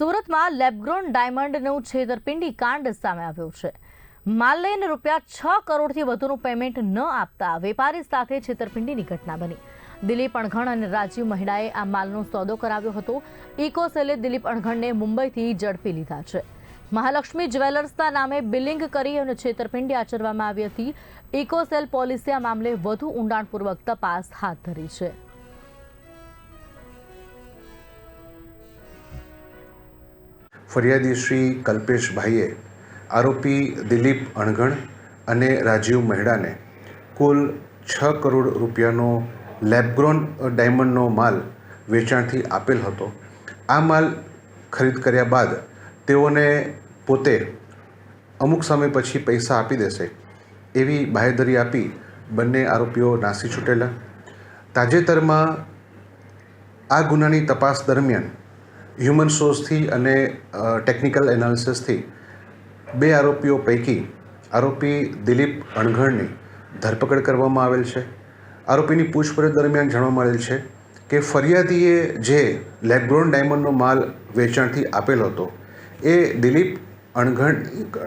સુરતમાં લેબગ્રોન ડાયમંડનું છેતરપિંડી કાંડ સામે આવ્યું છે. માલ લઈને રૂપિયા છ કરોડથી વધુનું પેમેન્ટ ન આપતા વેપારી સાથે છેતરપિંડીની ઘટના બની. દિલીપ અણઘણ અને રાજીવ મહિડાએ આ માલનો સોદો કરાવ્યો હતો. ઇકોસેલે દિલીપ અણઘણને મુંબઈથી ઝડપી લીધા છે. મહાલક્ષ્મી જ્વેલર્સના નામે બિલિંગ કરી અને છેતરપિંડી આચરવામાં આવી હતી. ઇકોસેલ પોલીસે આ મામલે વધુ ઊંડાણપૂર્વક તપાસ હાથ ધરી છે. ફરિયાદી શ્રી કલ્પેશભાઈએ આરોપી દિલીપ અણઘણ અને રાજીવ મહેડાને કુલ છ કરોડ રૂપિયાનો લેબગ્રોન ડાયમંડનો માલ વેચાણથી આપેલ હતો. આ માલ ખરીદ કર્યા બાદ તેઓને પોતે અમુક સમય પછી પૈસા આપી દેશે એવી બાહેધરી આપી બંને આરોપીઓ નાસી છૂટેલા. તાજેતરમાં આ ગુનાની તપાસ દરમિયાન હ્યુમન સોર્સથી અને ટેકનિકલ એનાલિસિસથી બે આરોપીઓ પૈકી આરોપી દિલીપ અણઘણની ધરપકડ કરવામાં આવેલ છે. આરોપીની પૂછપરછ દરમિયાન જાણવા મળેલ છે કે ફરિયાદીએ જે લેબ્રોન ડાયમંડનો માલ વેચાણથી આપેલો હતો, એ દિલીપ અણઘણ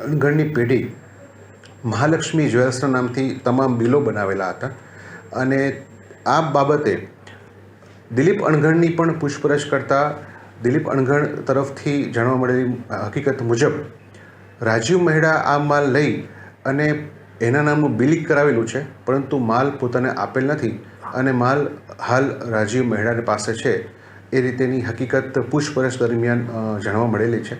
અણઘણની પેઢી મહાલક્ષ્મી જ્વેલ્સના નામથી તમામ બિલો બનાવેલા હતા અને આ બાબતે દિલીપ અણઘણની પણ પૂછપરછ કરતાં દિલીપ અણઘણ તરફથી જાણવા મળેલી હકીકત મુજબ રાજીવ મહેડા આ માલ લઈ અને એના નામનું બિલિંગ કરાવેલું છે, પરંતુ માલ પોતાને આપેલ નથી અને માલ હાલ રાજીવ મહેડાની પાસે છે. એ રીતેની હકીકત પૂછપરછ દરમિયાન જાણવા મળેલી છે.